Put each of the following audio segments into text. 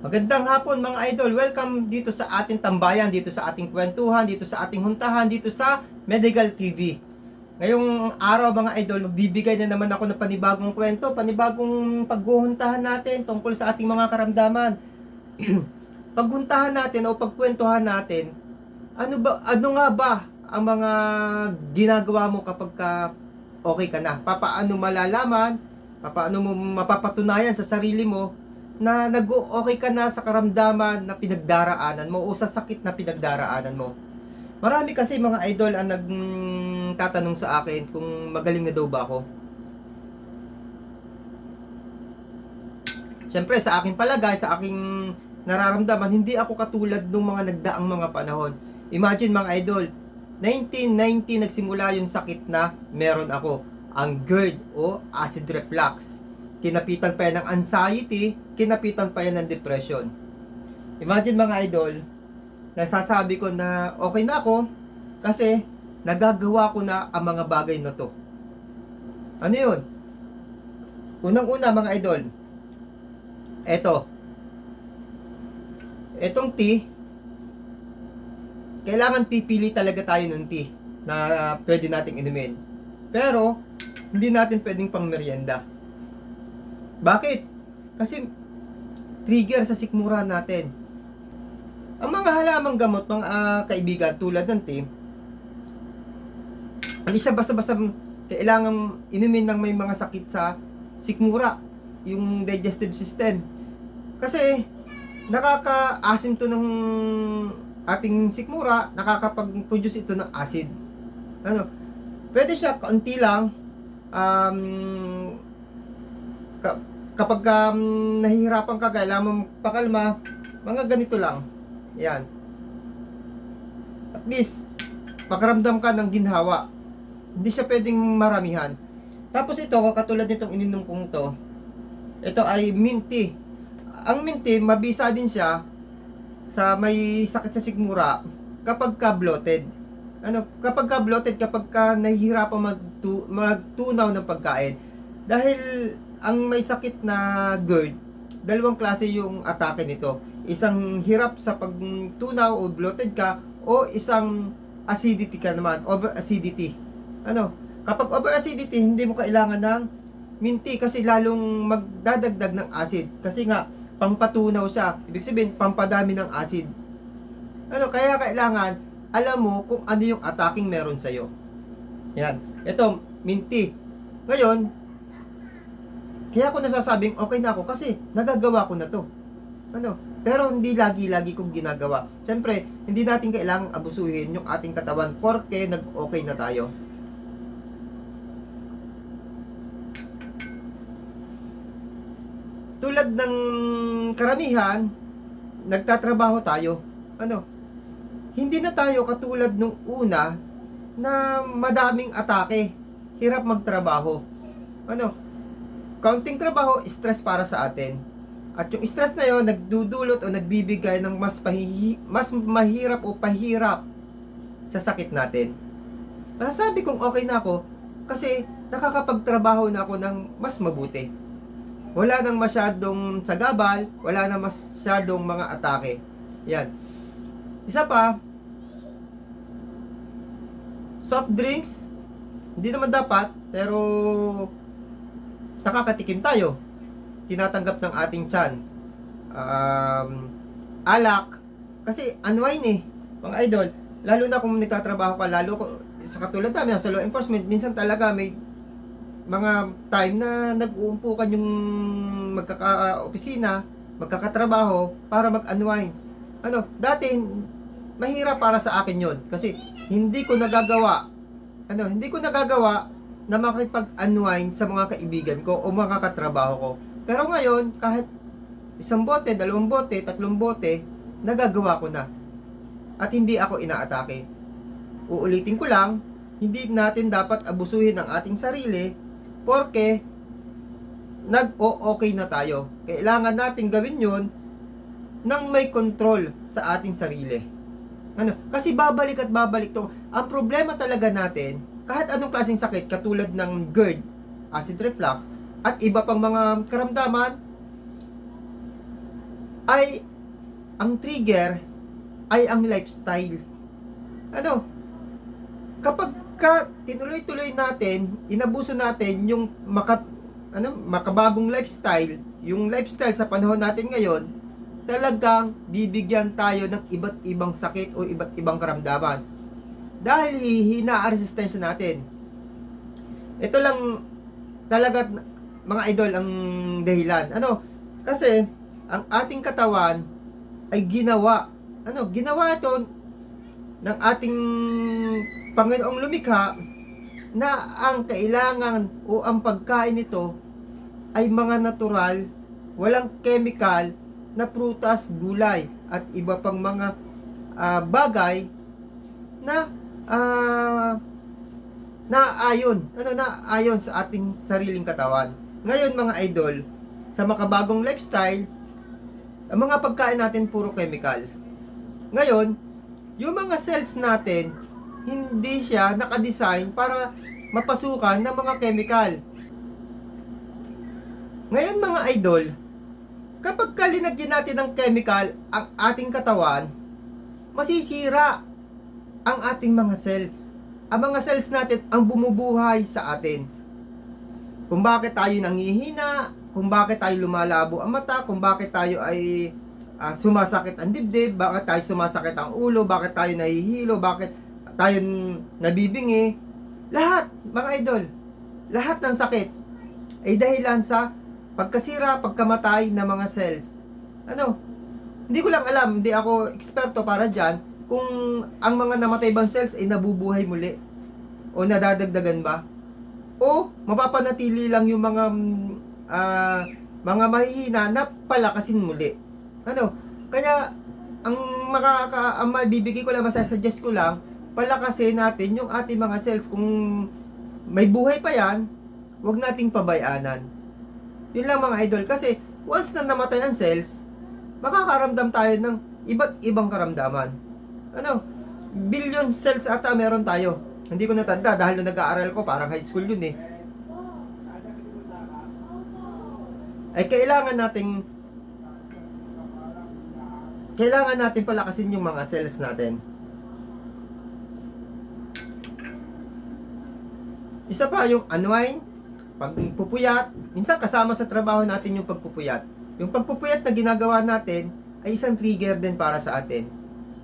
Magandang hapon mga idol. Welcome dito sa ating tambayan, dito sa ating kwentuhan, dito sa ating huntahan, dito sa Medical TV. Ngayong araw mga idol, magbibigay na naman ako ng panibagong kwento, panibagong paghuhuntahan natin tungkol sa ating mga karamdaman. Paghuntahan natin o pagkwentuhan natin, ano ba ano nga ba ang mga ginagawa mo kapag ka okay ka na? Papaano malalaman? Papaano mo mapapatunayan sa sarili mo na nag-okay ka na sa karamdaman na pinagdaraanan mo o sa sakit na pinagdaraanan mo. Marami kasi mga idol ang nagtatanong sa akin kung magaling na daw ba ako. Siyempre sa aking palagay, sa aking nararamdaman, hindi ako katulad ng mga nagdaang mga panahon. Imagine mga idol, 1990 nagsimula yung sakit na meron ako. Ang GERD o acid reflux. Kinapitan pa yan ng anxiety, kinapitan pa yan ng depression. Imagine mga idol, nasasabi ko na okay na ako kasi nagagawa ko na ang mga bagay na to. Ano yun? Unang-una mga idol, eto, etong tea, kailangan pipili talaga tayo ng tea na pwede nating inumin. Pero, hindi natin pwedeng pang merienda. Bakit? Kasi trigger sa sikmura natin. Ang mga halamang gamot, mga ah, kaibigan, tulad ng tea, hindi siya basta-basta kailangan inumin ng may mga sakit sa sikmura, yung digestive system. Kasi nakaka-asim to ng ating sikmura, nakakapag-produce ito ng acid. Ano? Pwede siya kaunti lang um, ka, kapag um, nahihirapan ka, kailangan mo pakalma, mga ganito lang. Yan. At least, makaramdam ka ng ginhawa. Hindi siya pwedeng maramihan. Tapos ito, katulad nitong ininom kong to, ito ay minty. Ang minty, mabisa din siya sa may sakit sa sigmura kapag ka bloated. Ano, kapag ka bloated, kapag ka nahihirapan magtu- magtunaw ng pagkain. Dahil ang may sakit na GERD, dalawang klase yung atake nito. Isang hirap sa pagtunaw o bloated ka o isang acidity ka naman, over acidity. Ano, kapag over acidity, hindi mo kailangan ng minty kasi lalong magdadagdag ng acid. Kasi nga, pampatunaw siya. Ibig sabihin, pampadami ng acid. Ano, kaya kailangan, alam mo kung ano yung attacking meron sa'yo. Yan. Ito, minty. Ngayon, kaya ako nasasabing okay na ako kasi nagagawa ko na to. Ano? Pero hindi lagi-lagi kong ginagawa. Siyempre, hindi natin kailangang abusuhin yung ating katawan porke nag-okay na tayo. Tulad ng karamihan, nagtatrabaho tayo. Ano? Hindi na tayo katulad nung una na madaming atake. Hirap magtrabaho. Ano? Counting trabaho, stress para sa atin. At yung stress na yon nagdudulot o nagbibigay ng mas pahihi, mas mahirap o pahirap sa sakit natin. Masasabi kong okay na ako kasi nakakapagtrabaho na ako ng mas mabuti. Wala nang masyadong sagabal, wala nang masyadong mga atake. Yan. Isa pa, soft drinks, hindi naman dapat, pero nakakatikim tayo. Tinatanggap ng ating tiyan. Um, alak, kasi unwind eh, mga idol. Lalo na kung nagtatrabaho ka, lalo ko, sa katulad namin, sa law enforcement, minsan talaga may mga time na nag-uumpukan yung magkaka-opisina, magkakatrabaho para mag-unwind. Ano, dati mahirap para sa akin 'yon kasi hindi ko nagagawa. Ano, hindi ko nagagawa na makipag-unwind sa mga kaibigan ko o mga katrabaho ko. Pero ngayon, kahit isang bote, dalawang bote, tatlong bote, nagagawa ko na. At hindi ako inaatake. Uulitin ko lang, hindi natin dapat abusuhin ang ating sarili Porque, nag-o-okay na tayo. Kailangan natin gawin yon nang may control sa ating sarili. Ano? Kasi babalik at babalik to. Ang problema talaga natin, kahit anong klaseng sakit, katulad ng GERD, acid reflux, at iba pang mga karamdaman, ay ang trigger ay ang lifestyle. Ano? Kapag ka tinuloy-tuloy natin, inabuso natin yung maka, ano, makabagong lifestyle, yung lifestyle sa panahon natin ngayon, talagang bibigyan tayo ng iba't ibang sakit o iba't ibang karamdaman. Dahil hihina ang resistensya natin. Ito lang talaga mga idol ang dahilan. Ano? Kasi ang ating katawan ay ginawa. Ano? Ginawa ito ng ating Panginoong lumikha na ang kailangan o ang pagkain nito ay mga natural, walang chemical na prutas, gulay at iba pang mga ah, bagay na ah, naayon, ano naayon sa ating sariling katawan. Ngayon mga idol, sa makabagong lifestyle, ang mga pagkain natin puro chemical. Ngayon, yung mga cells natin, hindi siya nakadesign para mapasukan ng mga chemical. Ngayon mga idol, kapag kalinagyan natin ng chemical ang ating katawan, masisira ang ating mga cells. Ang mga cells natin ang bumubuhay sa atin. Kung bakit tayo nangihina, kung bakit tayo lumalabo ang mata, kung bakit tayo ay ah, sumasakit ang dibdib, bakit tayo sumasakit ang ulo, bakit tayo nahihilo, bakit tayo nabibingi. Lahat, mga idol, lahat ng sakit ay dahilan sa pagkasira, pagkamatay ng mga cells. Ano? Hindi ko lang alam, hindi ako eksperto para dyan, kung ang mga namatay bang cells ay nabubuhay muli o nadadagdagan ba? O mapapanatili lang yung mga ah, mga mahihina na palakasin muli? Ano? Kaya ang makaka ang mabibigay ko lang masasuggest ko lang palakasin natin yung ating mga cells. Kung may buhay pa yan huwag nating pabayanan yun lang mga idol. Kasi once na namatay ang cells makakaramdam tayo ng iba't ibang karamdaman ano, billion cells ata meron tayo. Hindi ko natanda dahil nung nag-aaral ko, parang high school yun eh. Ay kailangan nating kailangan natin palakasin yung mga cells natin. Isa pa yung unwind, pagpupuyat, minsan kasama sa trabaho natin yung pagpupuyat. Yung pagpupuyat na ginagawa natin ay isang trigger din para sa atin.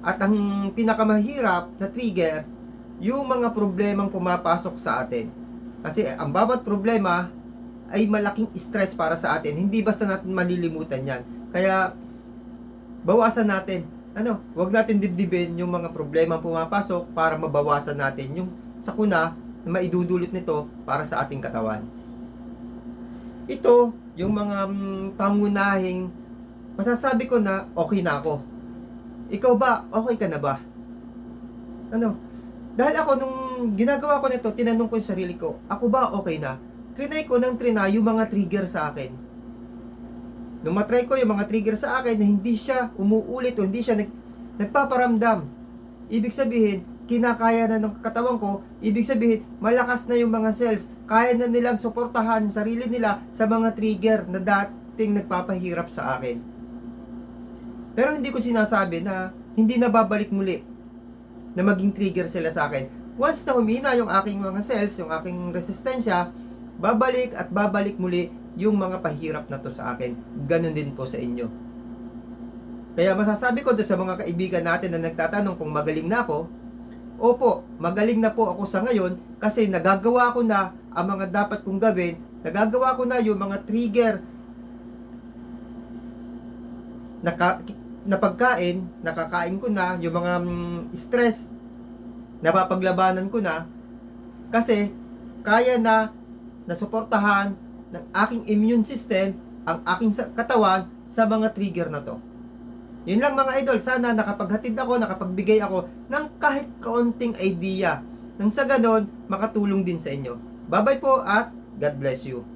At ang pinakamahirap na trigger, yung mga problemang pumapasok sa atin. Kasi ang bawat problema ay malaking stress para sa atin. Hindi basta natin malilimutan yan. Kaya, bawasan natin. Ano, wag natin dibdibin yung mga problema pumapasok para mabawasan natin yung sakuna na maidudulot nito para sa ating katawan. Ito, yung mga mm, pangunahing masasabi ko na okay na ako. Ikaw ba, okay ka na ba? Ano? Dahil ako, nung ginagawa ko nito, tinanong ko yung sarili ko, ako ba okay na? Trinay ko ng trinay yung mga trigger sa akin. Nung matry ko yung mga trigger sa akin na hindi siya umuulit o hindi siya nag, nagpaparamdam. Ibig sabihin, kinakaya na ng katawan ko, ibig sabihin, malakas na yung mga cells, kaya na nilang suportahan yung sarili nila sa mga trigger na dating nagpapahirap sa akin. Pero hindi ko sinasabi na hindi na babalik muli na maging trigger sila sa akin. Once na humina yung aking mga cells, yung aking resistensya, babalik at babalik muli yung mga pahirap na to sa akin. Ganon din po sa inyo. Kaya masasabi ko doon sa mga kaibigan natin na nagtatanong kung magaling na ako, Opo, magaling na po ako sa ngayon kasi nagagawa ko na ang mga dapat kong gawin, nagagawa ko na yung mga trigger naka, na pagkain, nakakain ko na, yung mga mm, stress, napapaglabanan ko na, kasi kaya na nasuportahan ng aking immune system ang aking katawan sa mga trigger na to. Yun lang mga idol, sana nakapaghatid ako, nakapagbigay ako ng kahit kaunting idea nang sa ganon makatulong din sa inyo. Bye-bye po at God bless you.